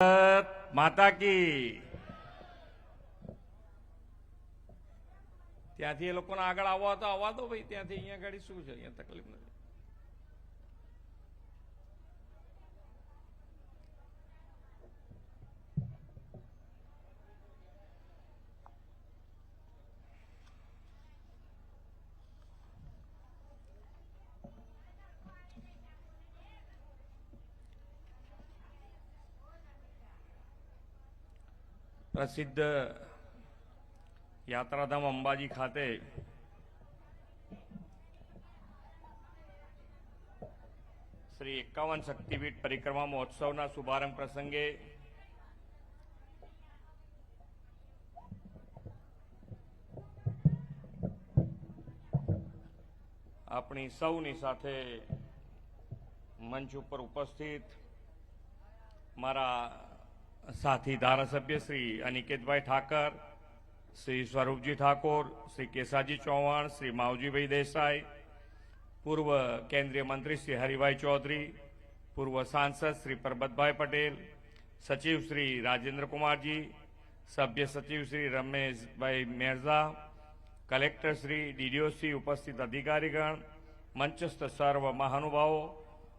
માતા કી. ત્યાંથી એ લોકોને આગળ આવવા તો આવવા દો ભાઈ, ત્યાંથી અહીંયા આગળ શું છે? અહીંયા તકલીફ નથી. પ્રસિદ્ધ યાત્રાધામ અંબાજી ખાતે શ્રી એકાવન શક્તિપીઠ પરિક્રમા મહોત્સવના શુભારંભ પ્રસંગે આપણી સૌની સાથે મંચ ઉપર ઉપસ્થિત મારા સાથી ધારાસભ્ય શ્રી અનિકેતભાઈ ઠાકર શ્રી સ્વરૂપજી ઠાકોર શ્રી કેસાજી ચૌહાણ શ્રી માવજીભાઈ દેસાઈ પૂર્વ કેન્દ્રીય મંત્રી શ્રી હરિભાઈ ચૌધરી પૂર્વ સાંસદ શ્રી પરબતભાઈ પટેલ સચિવ શ્રી રાજેન્દ્ર કુમારજી સભ્ય સચિવ શ્રી રમેશભાઈ મેરઝા કલેક્ટર શ્રી ડીડીઓસી ઉપસ્થિત અધિકારીગણ મંચસ્થ સર્વ મહાનુભાવો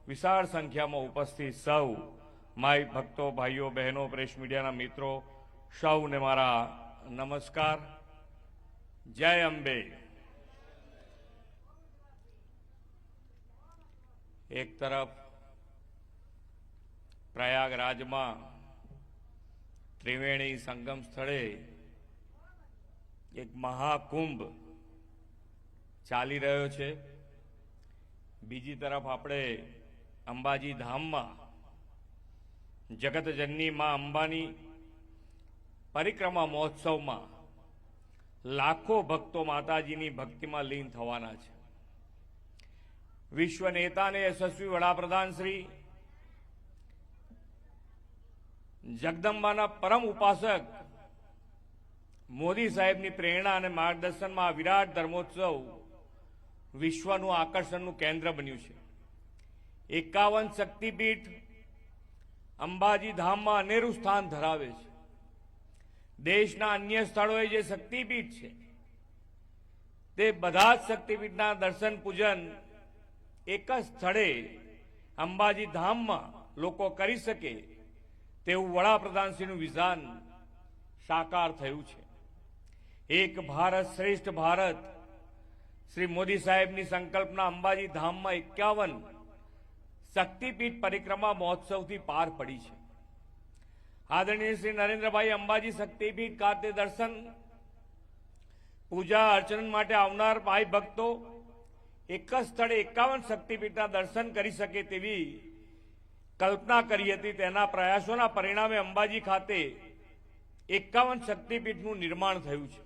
વિશાળ સંખ્યામાં ઉપસ્થિત સૌ માય ભક્તો, ભાઈઓ, બહેનો, પ્રેસ મીડિયાના મિત્રો, સૌને મારા નમસ્કાર. જય અંબે. એક તરફ પ્રયાગરાજમાં ત્રિવેણી સંગમ સ્થળે એક મહાકુંભ ચાલી રહ્યો છે. બીજી તરફ આપણે અંબાજી ધામમાં જગતજનની માં અંબાની પરિક્રમા મહોત્સવમાં લાખો ભક્તો માતાજીની ભક્તિમાં લીન થવાના છે. વિશ્વ નેતાને યશસ્વી વડાપ્રધાન શ્રી જગદંબાના પરમ ઉપાસક મોદી સાહેબની પ્રેરણા અને માર્ગદર્શનમાં વિરાટ ધર્મોત્સવ વિશ્વનું આકર્ષણનું કેન્દ્ર બન્યું છે. એકાવન શક્તિપીઠ અંબાજી ધામમાં અનેરું સ્થાન ધરાવે છે. દેશના અન્ય સ્થળોએ જે શક્તિપીઠ છે, તે બધા જ શક્તિપીઠના દર્શન પૂજન એક જ સ્થળે અંબાજી ધામમાં લોકો કરી શકે તેવું વડાપ્રધાનશ્રીનું વિધાન સાકાર થયું છે. એક ભારત શ્રેષ્ઠ ભારત શ્રી મોદી સાહેબની સંકલ્પના અંબાજી ધામમાં એકાવન શક્તિપીઠ પરિક્રમા મહોત્સવથી પાર પડી છે. આદરણીય શ્રી નરેન્દ્રભાઈ અંબાજી શક્તિપીઠ ખાતે દર્શન, પૂજા, અર્ચન માટે આવનાર ભાઈ ભક્તો એક જ સ્થળે એકાવન શક્તિપીઠના દર્શન કરી શકે તેવી કલ્પના કરી હતી. તેના પ્રયાસોના પરિણામે અંબાજી ખાતે એકાવન શક્તિપીઠનું નિર્માણ થયું છે.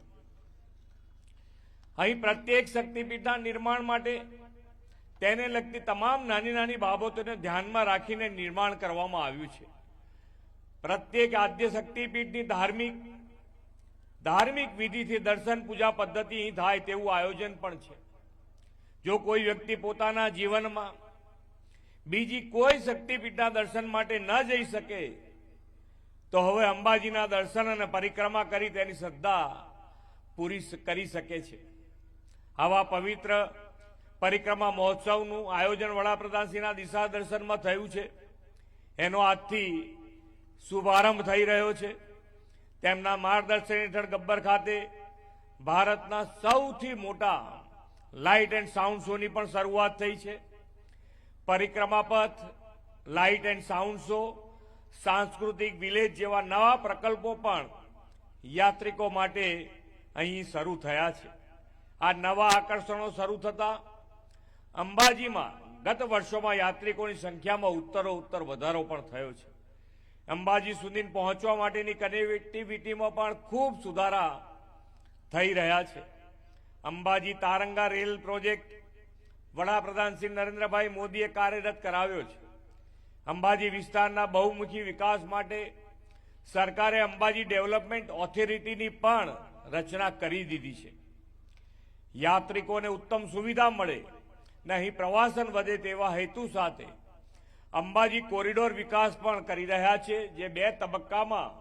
અહીં પ્રત્યેક શક્તિપીઠના નિર્માણ માટે તેને લગતી તમામ નાની નાની બાબતોને ધ્યાનમાં રાખીને નિર્માણ કરવામાં આવ્યું છે. પ્રત્યેક આદ્ય શક્તિપીઠની ધાર્મિક ધાર્મિક વિધિથી દર્શન, પૂજા પદ્ધતિ અહીં થાય તેવું આયોજન પણ છે. જો કોઈ વ્યક્તિ પોતાના જીવનમાં બીજી કોઈ શક્તિપીઠના દર્શન માટે ન જઈ શકે, તો હવે અંબાજીના દર્શન અને પરિક્રમા કરી તેની શ્રદ્ધા પૂરી કરી શકે છે. આવા પવિત્ર પરિક્રમા મહોત્સવનું આયોજન વડાપ્રધાનશ્રીના દિશા દર્શનમાં થયું છે. એનો આજથી શુભારંભ થઈ રહ્યો છે. તેમના માર્ગદર્શન હેઠળ ગબ્બર ખાતે ભારતના સૌથી મોટા લાઇટ એન્ડ સાઉન્ડ શોની પણ શરૂઆત થઈ છે. પરિક્રમા પથ, લાઇટ એન્ડ સાઉન્ડ શો, સાંસ્કૃતિક વિલેજ જેવા નવા પ્રકલ્પો પણ યાત્રિકો માટે અહીં શરૂ થયા છે. આ નવા આકર્ષણો શરૂ થતા અંબાજીમાં ગત વર્ષોમાં યાત્રિકોની સંખ્યામાં ઉત્તરો ઉત્તર વધારો પણ થયો છે. અંબાજી સુધી પહોંચવા માટેની કનેક્ટિવિટીમાં પણ ખૂબ સુધારા થઈ રહ્યા છે. અંબાજી તારંગા રેલ પ્રોજેક્ટ વડાપ્રધાન શ્રી નરેન્દ્રભાઈ મોદીએ કાર્યરત કરાવ્યો છે. અંબાજી વિસ્તારના બહુમુખી વિકાસ માટે સરકારે અંબાજી ડેવલપમેન્ટ ઓથોરિટીની પણ રચના કરી દીધી છે. યાત્રિકોને ઉત્તમ સુવિધા મળે ને અહીં પ્રવાસન વધે તેવા હેતુ સાથે. અંબાજી કોરિડોર વિકાસ પણ કરી રહ્યા છે, જે બે તબક્કામાં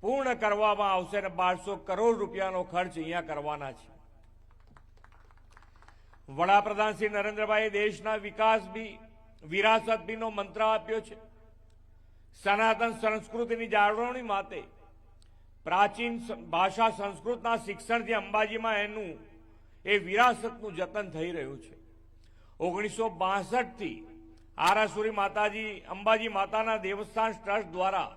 પૂર્ણ કરવામાં આવશે અને બારસો કરોડ રૂપિયાનો ખર્ચ અહીંયા કરવાના છે. વડાપ્રધાન શ્રી નરેન્દ્રભાઈએ દેશના વિકાસ બી, વિરાસત બીનો મંત્ર આપ્યો છે. સનાતન સંસ્કૃતિની જાળવણી માટે પ્રાચીન ભાષા સંસ્કૃતના શિક્ષણથી અંબાજીમાં એનું, એ વિરાસતનું જતન થઈ રહ્યું છે. ઓગણીસો બાસઠથી આરાસુરી માતાજી, અંબાજી માતાના દેવસ્થાન ટ્રસ્ટ દ્વારા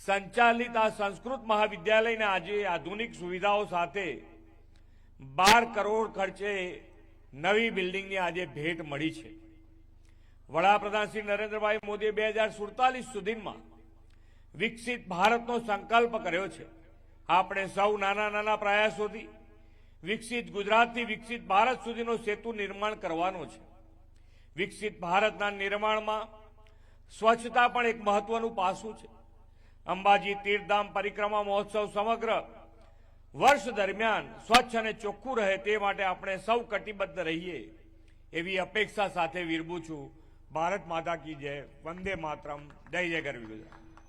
સંચાલિત આ સંસ્કૃત મહાવિદ્યાલયને આજે આધુનિક સુવિધાઓ સાથે બાર કરોડ ખર્ચે નવી બિલ્ડિંગની આજે ભેટ મળી છે. વડાપ્રધાન શ્રી નરેન્દ્રભાઈ મોદીએ બે હજાર સુડતાલીસ સુધીમાં વિકસિત ભારતનો સંકલ્પ કર્યો છે. આપણે સૌ નાના નાના પ્રયાસોથી વિકસિત ગુજરાતથી વિકસિત ભારત સુધીનો સેતુ નિર્માણ કરવાનો છે. વિકસિત ભારતના નિર્માણમાં સ્વચ્છતા પણ એક મહત્વનું પાસું છે. અંબાજી તીર્થધામ પરિક્રમા મહોત્સવ સમગ્ર વર્ષ દરમિયાન સ્વચ્છ અને ચોખ્ખું રહે તે માટે આપણે સૌ કટિબદ્ધ રહીએ. એવી અપેક્ષા સાથે વિરબું છું. ભારત માતા કી જય. વંદે માતરમ. જય જય ગરવી ગુજરાત